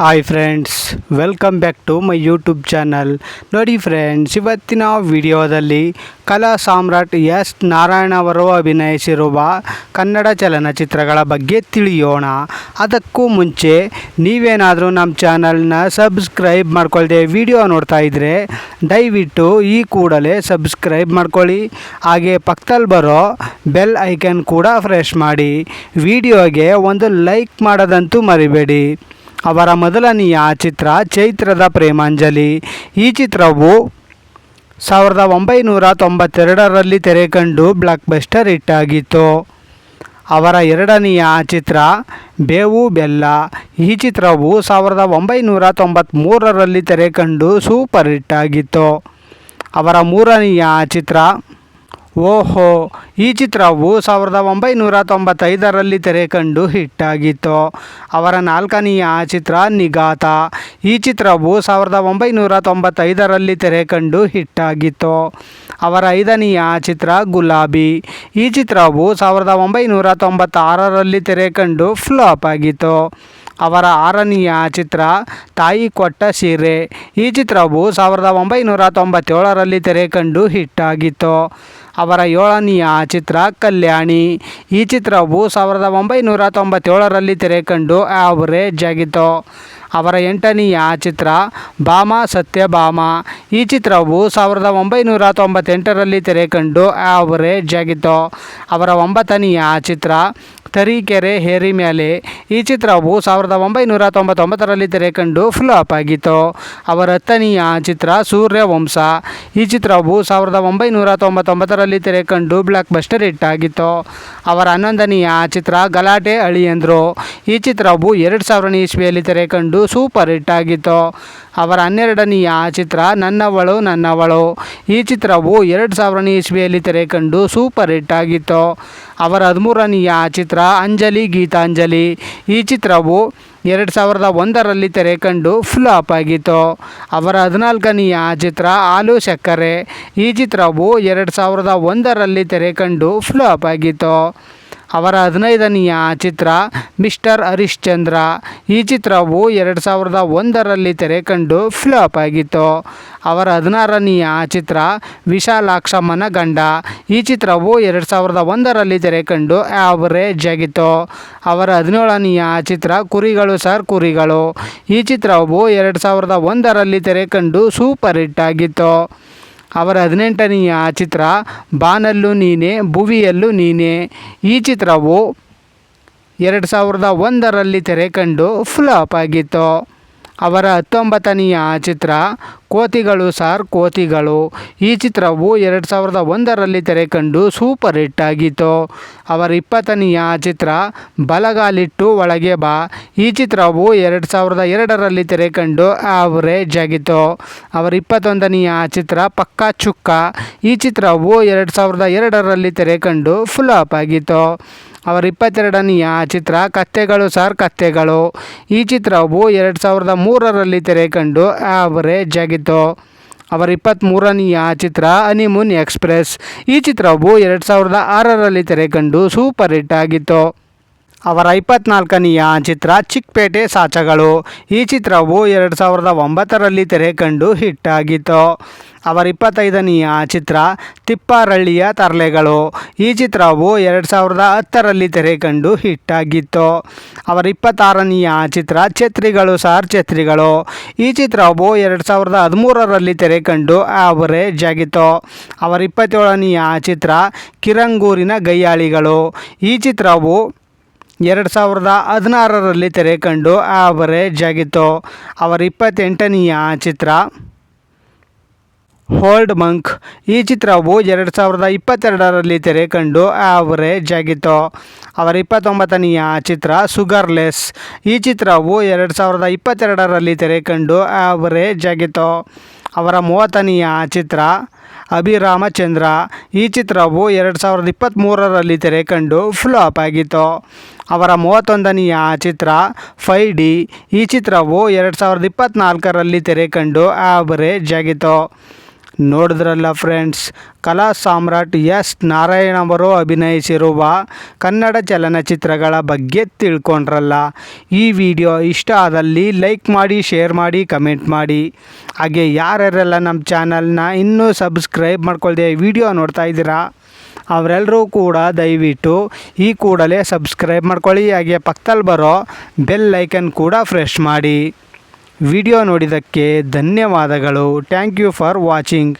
Hi friends welcome back to my YouTube channel ನೋಡಿ friends ಇವತ್ತಿನ ವಿಡಿಯೋದಲ್ಲಿ ಕಲಾ ಸಾಮ್ರಾಟ್ ಎಸ್ ನಾರಾಯಣ ಅವರು ಅಭಿನಯಿಸಿರುವ ಕನ್ನಡ ಚಲನಚಿತ್ರಗಳ ಬಗ್ಗೆ ತಿಳಿಯೋಣ. ಅದಕ್ಕೂ ಮುಂಚೆ ನೀವೇನಾದರೂ ನಮ್ಮ ಚಾನಲ್ನ ಸಬ್ಸ್ಕ್ರೈಬ್ ಮಾಡ್ಕೊಳ್ದೆ ವಿಡಿಯೋ ನೋಡ್ತಾ ಇದ್ದರೆ ದಯವಿಟ್ಟು ಈ ಕೂಡಲೇ ಸಬ್ಸ್ಕ್ರೈಬ್ ಮಾಡ್ಕೊಳ್ಳಿ. ಹಾಗೆ ಪಕ್ಕದಲ್ಲಿ ಬರೋ ಬೆಲ್ ಐಕನ್ ಕೂಡ ಫ್ರೆಶ್ ಮಾಡಿ. ವಿಡಿಯೋಗೆ ಒಂದು ಲೈಕ್ ಮಾಡೋದಂತೂ ಮರಿಬೇಡಿ. ಅವರ ಮೊದಲನೆಯ ಚಿತ್ರ ಚೈತ್ರದ ಪ್ರೇಮಾಂಜಲಿ. ಈ ಚಿತ್ರವು ಸಾವಿರದ ಒಂಬೈನೂರ ತೊಂಬತ್ತೆರಡರಲ್ಲಿ ತೆರೆ ಕಂಡು ಬ್ಲಾಕ್ ಬಸ್ಟರ್ ಹಿಟ್ ಆಗಿತ್ತು. ಅವರ ಎರಡನೆಯ ಚಿತ್ರ ಬೇವು ಬೆಲ್ಲ. ಈ ಚಿತ್ರವು ಸಾವಿರದ ಒಂಬೈನೂರ ತೊಂಬತ್ತ್ಮೂರರಲ್ಲಿ ತೆರೆ ಕಂಡು ಸೂಪರ್ ಹಿಟ್ ಆಗಿತ್ತು. ಅವರ ಮೂರನೆಯ ಚಿತ್ರ ಓಹೋ, ಈ ಚಿತ್ರವು ಸಾವಿರದ ಒಂಬೈನೂರ ತೊಂಬತ್ತೈದರಲ್ಲಿ ತೆರೆ ಕಂಡು ಹಿಟ್ ಆಗಿತ್ತು ಅವರ ನಾಲ್ಕನೆಯ ಚಿತ್ರ ನಿಗಾತ. ಈ ಚಿತ್ರವು ಸಾವಿರದ ಒಂಬೈನೂರ ತೊಂಬತ್ತೈದರಲ್ಲಿ ತೆರೆ ಕಂಡು ಹಿಟ್ ಆಗಿತ್ತು ಅವರ ಐದನೆಯ ಚಿತ್ರ ಗುಲಾಬಿ. ಈ ಚಿತ್ರವು ಸಾವಿರದ ಒಂಬೈನೂರ ತೊಂಬತ್ತಾರರಲ್ಲಿ ತೆರೆ ಕಂಡು ಫ್ಲಾಪ್ ಆಗಿತ್ತು. ಅವರ ಆರನೆಯ ಚಿತ್ರ ತಾಯಿ ಕೊಟ್ಟ ಸೀರೆ. ಈ ಚಿತ್ರವು ಸಾವಿರದ ಒಂಬೈನೂರ ತೊಂಬತ್ತೇಳರಲ್ಲಿ ತೆರೆ ಕಂಡು ಹಿಟ್ ಆಗಿತ್ತು ಅವರ ಏಳನೆಯ ಚಿತ್ರ ಕಲ್ಯಾಣಿ. ಈ ಚಿತ್ರವು ಸಾವಿರದ ಒಂಬೈನೂರ ತೊಂಬತ್ತೇಳರಲ್ಲಿ ತೆರೆ ಕಂಡು ಆವರೇಜ್ ಆಗಿತ್ತು. ಅವರ ಎಂಟನೆಯ ಚಿತ್ರ ಭಾಮ ಸತ್ಯಭಾಮ ಈ ಚಿತ್ರವು ಸಾವಿರದ ಒಂಬೈನೂರ ತೊಂಬತ್ತೆಂಟರಲ್ಲಿ ತೆರೆ ಕಂಡು ಆವರೇಜ್ ಆಗಿತ್ತು ಅವರ ಒಂಬತ್ತನೆಯ ಚಿತ್ರ ತರೀಕೆರೆ ಹೇರಿ ಮ್ಯಾಲೆ. ಈ ಚಿತ್ರವು ಸಾವಿರದ ಒಂಬೈನೂರ ತೊಂಬತ್ತೊಂಬತ್ತರಲ್ಲಿ ತೆರೆ ಕಂಡು ಫ್ಲಾಪ್ ಆಗಿತ್ತು. ಅವರ ಹತ್ತನೆಯ ಚಿತ್ರ ಸೂರ್ಯವಂಶ. ಈ ಚಿತ್ರವು ಸಾವಿರದ ಒಂಬೈನೂರ ತೊಂಬತ್ತೊಂಬತ್ತರಲ್ಲಿ ತೆರೆ ಕಂಡು ಬ್ಲಾಕ್ ಬಸ್ಟರ್ ಹಿಟ್ ಆಗಿತ್ತು. ಅವರ ಹನ್ನೊಂದನೆಯ ಚಿತ್ರ ಗಲಾಟೆ ಅಳಿಯಂದ್ರು. ಈ ಚಿತ್ರವು ಎರಡು ಸಾವಿರನೇ ಇಸ್ವಿಯಲ್ಲಿ ತೆರೆ ಸೂಪರ್ ಹಿಟ್ ಆಗಿತ್ತು. ಅವರ ಹನ್ನೆರಡನೆಯ ಚಿತ್ರ ನನ್ನವಳು ನನ್ನವಳು. ಈ ಚಿತ್ರವು ಎರಡು ಸಾವಿರನೇ ಇಸ್ವಿಯಲ್ಲಿ ತೆರೆ ಕಂಡು ಸೂಪರ್ ಹಿಟ್ ಆಗಿತ್ತು. ಅವರ ಹದಿಮೂರನೆಯ ಚಿತ್ರ ಅಂಜಲಿ ಗೀತಾಂಜಲಿ. ಈ ಚಿತ್ರವು ಎರಡು ಸಾವಿರದ ಒಂದರಲ್ಲಿ ತೆರೆ ಕಂಡು ಫ್ಲಾಪ್ ಆಗಿತ್ತು. ಅವರ ಹದಿನಾಲ್ಕನೆಯ ಚಿತ್ರ ಆಲು ಸಕ್ಕರೆ. ಈ ಚಿತ್ರವು ಎರಡು ಸಾವಿರದ ಒಂದರಲ್ಲಿ ತೆರೆ ಕಂಡು ಫ್ಲಾಪ್ ಆಗಿತ್ತು. ಅವರ ಹದಿನೈದನೆಯ ಚಿತ್ರ ಮಿಸ್ಟರ್ ಹರಿಶ್ಚಂದ್ರ. ಈ ಚಿತ್ರವು ಎರಡು ಸಾವಿರದ ಒಂದರಲ್ಲಿ ತೆರೆ ಕಂಡು ಫ್ಲಾಪ್ ಆಗಿತ್ತು. ಅವರ ಹದಿನಾರನೆಯ ಚಿತ್ರ ವಿಶಾಲಾಕ್ಷಮ್ಮನ ಗಂಡ. ಈ ಚಿತ್ರವು ಎರಡು ಸಾವಿರದ ಒಂದರಲ್ಲಿ ತೆರೆ ಕಂಡು ಆವರೇಜ್ ಆಗಿತ್ತು. ಅವರ ಹದಿನೇಳನೆಯ ಚಿತ್ರ ಕುರಿಗಳು ಸರ್ ಕುರಿಗಳು. ಈ ಚಿತ್ರವು ಎರಡು ಸಾವಿರದ ಒಂದರಲ್ಲಿ ತೆರೆ ಕಂಡು ಸೂಪರ್ ಹಿಟ್ ಆಗಿತ್ತು. ಅವರ ಹದಿನೆಂಟನೆಯ ಚಿತ್ರ, ಬಾನಲ್ಲೂ ನೀನೆ, ಭುವಿಯಲ್ಲೂ ನೀನೆ ಈ ಚಿತ್ರವು ಎರಡು ಸಾವಿರದ ಒಂದರಲ್ಲಿ ತೆರೆ ಕಂಡು ಫ್ಲಾಪ್ ಆಗಿತ್ತು. ಅವರ ಹತ್ತೊಂಬತ್ತನೆಯ ಚಿತ್ರ ಕೋತಿಗಳು ಸಾರ್ ಕೋತಿಗಳು. ಈ ಚಿತ್ರವು ಎರಡು ಸಾವಿರದ ಒಂದರಲ್ಲಿ ತೆರೆ ಕಂಡು ಸೂಪರ್ ಹಿಟ್ ಆಗಿತ್ತು. ಅವರ ಇಪ್ಪತ್ತನೆಯ ಚಿತ್ರ ಬಲಗಾಲಿಟ್ಟು ಒಳಗೆ ಬಾ. ಈ ಚಿತ್ರವು ಎರಡು ಸಾವಿರದ ಎರಡರಲ್ಲಿ ತೆರೆ ಕಂಡು ಆವರೇಜ್ ಆಗಿತ್ತು. ಅವರ ಇಪ್ಪತ್ತೊಂದನೆಯ ಚಿತ್ರ ಪಕ್ಕಾ ಚುಕ್ಕ. ಈ ಚಿತ್ರವು ಎರಡು ಸಾವಿರದ ಎರಡರಲ್ಲಿ ತೆರೆ ಕಂಡು ಫ್ಲಾಪ್ ಆಗಿತ್ತು. ಅವರ ಇಪ್ಪತ್ತೆರಡನೆಯ ಚಿತ್ರ ಕತ್ತೆಗಳು ಸರ್ ಕತ್ತೆಗಳು. ಈ ಚಿತ್ರವು ಎರಡು ಸಾವಿರದ ಮೂರರಲ್ಲಿ ತೆರೆ ಕಂಡು ಆವರೇಜ್ ಆಗಿತ್ತು. ಅವರ ಇಪ್ಪತ್ತ್ಮೂರನೆಯ ಚಿತ್ರ ಹನಿಮೂನ್ ಎಕ್ಸ್ಪ್ರೆಸ್ ಈ ಚಿತ್ರವು ಎರಡು ಸಾವಿರದ ಆರರಲ್ಲಿ ತೆರೆ ಕಂಡು ಸೂಪರ್ ಹಿಟ್ ಆಗಿತ್ತು. ಅವರ ಇಪ್ಪತ್ನಾಲ್ಕನೆಯ ಚಿತ್ರ ಚಿಕ್ಕಪೇಟೆ ಸಾಚಗಳು. ಈ ಚಿತ್ರವು ಎರಡು ಸಾವಿರದ ಒಂಬತ್ತರಲ್ಲಿ ತೆರೆ ಕಂಡು ಹಿಟ್ ಆಗಿತ್ತು ಅವರ ಇಪ್ಪತ್ತೈದನೆಯ ಚಿತ್ರ ತಿಪ್ಪಾರಳ್ಳಿಯ ತರಲೆಗಳು. ಈ ಚಿತ್ರವು ಎರಡು ಸಾವಿರದ ಹತ್ತರಲ್ಲಿ ತೆರೆ ಕಂಡು ಹಿಟ್ ಆಗಿತ್ತು ಅವರ ಇಪ್ಪತ್ತಾರನೆಯ ಚಿತ್ರ ಛತ್ರಿಗಳು ಸಾರ್ ಛತ್ರಿಗಳು. ಈ ಚಿತ್ರವು ಎರಡು ಸಾವಿರದ ಹದಿಮೂರರಲ್ಲಿ ತೆರೆ ಕಂಡು ಆವರೇಜ್ ಆಗಿತ್ತು ಅವರ ಇಪ್ಪತ್ತೇಳನೆಯ ಚಿತ್ರ ಕಿರಂಗೂರಿನ ಗೈಯಾಳಿಗಳು. ಈ ಚಿತ್ರವು ಎರಡು ಸಾವಿರದ ಹದಿನಾರರಲ್ಲಿ ತೆರೆ ಕಂಡು ಆವರೇಜ್ ಆಗಿತ್ತು. ಅವರ ಇಪ್ಪತ್ತೆಂಟನೆಯ ಚಿತ್ರ ಹೋಲ್ಡ್ ಮಂಕ್. ಈ ಚಿತ್ರವು ಎರಡು ಸಾವಿರದ ಇಪ್ಪತ್ತೆರಡರಲ್ಲಿ ತೆರೆ ಕಂಡು ಆವರೇಜ್ ಆಗಿತ್ತು. ಅವರ ಇಪ್ಪತ್ತೊಂಬತ್ತನೆಯ ಚಿತ್ರ ಸುಗರ್ಲೆಸ್. ಈ ಚಿತ್ರವು ಎರಡು ಸಾವಿರದ ಇಪ್ಪತ್ತೆರಡರಲ್ಲಿ ತೆರೆ ಕಂಡು ಆವರೇಜ್ ಆಗಿತ್ತು. ಅವರ ಮೂವತ್ತನೆಯ ಚಿತ್ರ ಅಭಿರಾಮಚಂದ್ರ. ಈ ಚಿತ್ರವು ಎರಡು ಸಾವಿರದ ಇಪ್ಪತ್ತ್ಮೂರರಲ್ಲಿ ತೆರೆ ಕಂಡು ಫ್ಲಾಪ್ ಆಗಿತ್ತು. ಅವರ ಮೂವತ್ತೊಂದನೆಯ ಚಿತ್ರ ಫೈ ಡಿ ಈ ಚಿತ್ರವು ಎರಡು ಸಾವಿರದ ಇಪ್ಪತ್ತ್ನಾಲ್ಕರಲ್ಲಿ ತೆರೆ ಕಂಡು ಆವರೇಜ್ ಆಗಿತ್ತು. ನೋಡಿದ್ರಲ್ಲ ಫ್ರೆಂಡ್ಸ್ ಕಲಾ ಸಾಮ್ರಾಟ್ ಎಸ್. ನಾರಾಯಣ ಅವರು ಅಭಿನಯಿಸಿರುವ ಕನ್ನಡ ಚಲನಚಿತ್ರಗಳ ಬಗ್ಗೆ ತಿಳ್ಕೊಂಡ್ರಲ್ಲ. ಈ ವಿಡಿಯೋ ಇಷ್ಟ ಆದಲ್ಲಿ ಲೈಕ್ ಮಾಡಿ ಶೇರ್ ಮಾಡಿ ಕಮೆಂಟ್ ಮಾಡಿ. ಹಾಗೆ ಯಾರ್ಯಾರೆಲ್ಲ ನಮ್ಮ ಚಾನಲ್ನ ಇನ್ನೂ ಸಬ್ಸ್ಕ್ರೈಬ್ ಮಾಡ್ಕೊಳ್ದೆ ವಿಡಿಯೋ ನೋಡ್ತಾ ಇದ್ದೀರಾ? ಅವರೆಲ್ಲರೂ ಕೂಡ ದಯವಿಟ್ಟು ಈ ಕೂಡಲೇ ಸಬ್ಸ್ಕ್ರೈಬ್ ಮಾಡ್ಕೊಳ್ಳಿ. ಹಾಗೆ ಪಕ್ಕದಲ್ಲಿ ಬರೋ ಬೆಲ್ ಐಕನ್ ಕೂಡ ಫ್ರೆಶ್ ಮಾಡಿ. ವಿಡಿಯೋ ನೋಡಿದ್ದಕ್ಕೆ ಧನ್ಯವಾದಗಳು. Thank you for watching.